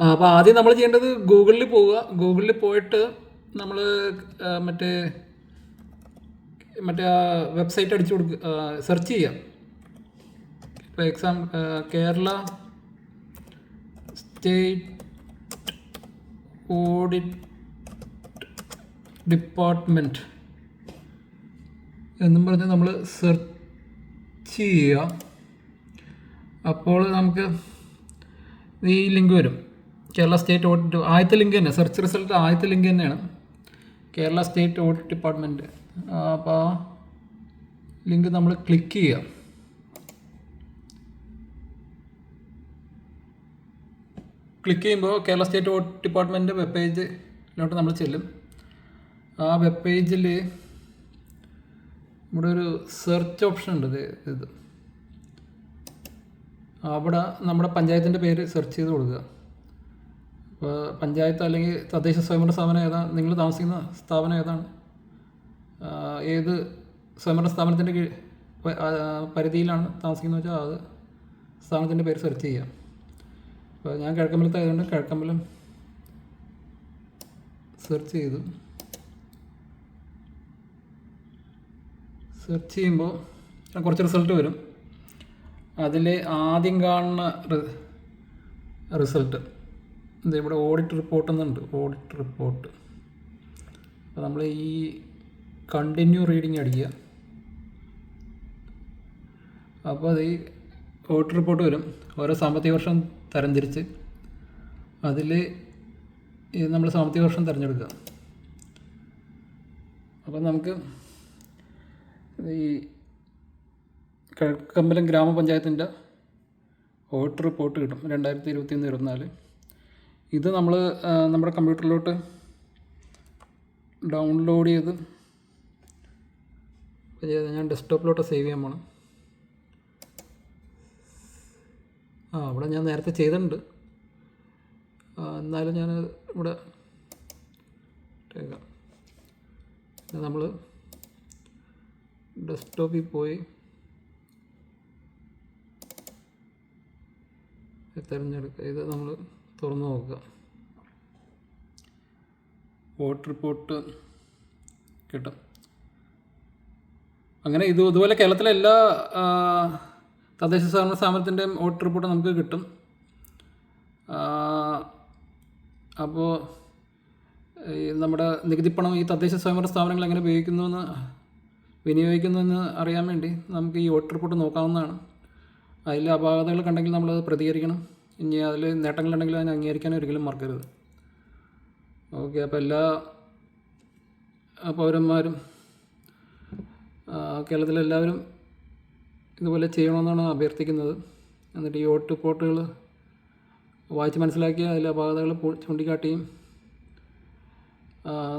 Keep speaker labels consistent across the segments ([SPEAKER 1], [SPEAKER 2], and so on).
[SPEAKER 1] അപ്പോൾ ആദ്യം നമ്മൾ ചെയ്യേണ്ടത് ഗൂഗിളിൽ പോവുക. ഗൂഗിളിൽ പോയിട്ട് നമ്മൾ മറ്റേ മറ്റേ വെബ്സൈറ്റ് അടിച്ചു കൊടുക്കുക സെർച്ച് ചെയ്യാം. ഇപ്പോൾ exam Kerala state audit department എന്നും പറഞ്ഞ് നമ്മൾ സെർച്ച് ചെയ്യുക അപ്പോൾ നമുക്ക് ഈ ലിങ്ക് വരും. കേരള സ്റ്റേറ്റ് ഓഡിറ്റ് ആദ്യത്തെ ലിങ്ക് തന്നെ സെർച്ച് റിസൾട്ട് ആദ്യത്തെ ലിങ്ക് തന്നെയാണ്. കേരള സ്റ്റേറ്റ് ഓഡിറ്റ് ഡിപ്പാർട്ട്മെന്റ് അപ്പോൾ ആ ലിങ്ക് നമ്മൾ ക്ലിക്ക് ചെയ്യുക ക്ലിക്ക് ചെയ്യുമ്പോൾ Kerala state audit department web പേജിലോട്ട് നമ്മൾ ചെല്ലും. ആ വെബ് പേജിൽ ഇവിടെ ഒരു സെർച്ച് ഓപ്ഷൻ ഉണ്ട് ഇത് അവിടെ നമ്മുടെ പഞ്ചായത്തിന്റെ പേര് സെർച്ച് ചെയ്ത് കൊടുക്കുക. പഞ്ചായത്ത് അല്ലെങ്കിൽ തദ്ദേശ സ്വയംഭരണ സ്ഥാപനം ഏതാണ് നിങ്ങൾ താമസിക്കുന്ന സ്ഥാപനം ഏതാണ്? ഏത് സ്വയംഭരണ സ്ഥാപനത്തിന്റെ കീഴ് പരിധിയിലാണ് താമസിക്കുന്നത് വെച്ചാൽ അത് സ്ഥാപനത്തിന്റെ പേര് സെർച്ച് ചെയ്യാം. അപ്പോൾ ഞാൻ കിഴക്കമ്പലത്ത് ആയതുകൊണ്ട് കിഴക്കമ്പലം സെർച്ച് ചെയ്തു. സെർച്ച് ചെയ്യുമ്പോൾ കുറച്ച് റിസൾട്ട് വരും. അതിൽ ആദ്യം കാണുന്ന റിസൾട്ട്. ഇത് ഇവിടെ ഓഡിറ്റ് റിപ്പോർട്ട് എന്നുണ്ട്. ഓഡിറ്റ് റിപ്പോർട്ട് അപ്പോൾ നമ്മൾ ഈ കണ്ടിന്യൂ റീഡിങ് അടിക്കുക. അപ്പോൾ അത് ഈ ഓഡിറ്റ് റിപ്പോർട്ട് വരും. ഓരോ സാമ്പത്തിക വർഷം തരംതിരിച്ച്. അതിൽ നമ്മൾ സാമ്പത്തിക വർഷം തിരഞ്ഞെടുക്കുക. അപ്പോൾ നമുക്ക് ഈ കിഴക്കമ്പലം ഗ്രാമപഞ്ചായത്തിന്റെ ഓഡിറ്റ് റിപ്പോർട്ട് കിട്ടും. രണ്ടായിരത്തി ഇരുപത്തി ഒന്ന് ഇരുപത്തിനാല്. ഇത് നമ്മൾ നമ്മുടെ കമ്പ്യൂട്ടറിലോട്ട് ഡൗൺലോഡ് ചെയ്ത് ഞാൻ ഡെസ്ക്ടോപ്പിലോട്ട് സേവ് ചെയ്യാൻ പോണം. ആ ഇവിടെ ഞാൻ നേരത്തെ ചെയ്തിട്ടുണ്ട്. എന്നാലും ഞാൻ ഇവിടെ നമ്മൾ ഡെസ്ക്ടോപ്പിൽ പോയി തിരഞ്ഞെടുക്കുക ഇത് നമ്മൾ തുറന്ന് നോക്കുക. വോട്ട് റിപ്പോർട്ട് കിട്ടും. അങ്ങനെ ഇത് ഇതുപോലെ കേരളത്തിലെ എല്ലാ തദ്ദേശ സ്വയംഭരണ സ്ഥാപനത്തിന്റെയും വോട്ട് റിപ്പോർട്ട് നമുക്ക് കിട്ടും. അപ്പോൾ ഈ നമ്മുടെ നികുതിപ്പണം ഈ തദ്ദേശ സ്വയംഭരണ സ്ഥാപനങ്ങൾ എങ്ങനെ ഉപയോഗിക്കുന്നുവെന്ന് വിനിയോഗിക്കുന്നുവെന്ന് അറിയാൻ വേണ്ടി നമുക്ക് ഈ വോട്ട് റിപ്പോർട്ട് നോക്കാവുന്നതാണ്. അതിൽ അപാകതകൾ കണ്ടെങ്കിൽ നമ്മളത് പ്രതികരിക്കണം. ഇനി അതിൽ നേട്ടങ്ങളുണ്ടെങ്കിൽ അതിനെ അംഗീകരിക്കാൻ ഒരിക്കലും മറക്കരുത്. ഓക്കെ അപ്പോൾ എല്ലാ പൗരന്മാരും കേരളത്തിലെല്ലാവരും ഇതുപോലെ ചെയ്യണമെന്നാണ് അഭ്യർത്ഥിക്കുന്നത്. എന്നിട്ട് ഈ വോട്ട് പോട്ടുകൾ വായിച്ച് മനസ്സിലാക്കി അതിലെ അപാകതകൾ ചൂണ്ടിക്കാട്ടിയും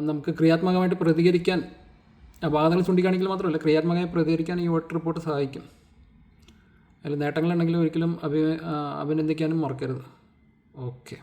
[SPEAKER 1] നമുക്ക് ക്രിയാത്മകമായിട്ട് പ്രതികരിക്കാൻ അപാകതകൾ ചൂണ്ടിക്കാണിക്കൽ മാത്രമല്ല ക്രിയാത്മകമായി പ്രതികരിക്കാൻ ഈ വോട്ട് റിപ്പോർട്ട് സഹായിക്കും. അതിൽ നേട്ടങ്ങളുണ്ടെങ്കിൽ ഒരിക്കലും അഭി അഭിനന്ദിക്കാനും മറക്കരുത്. ഓക്കെ.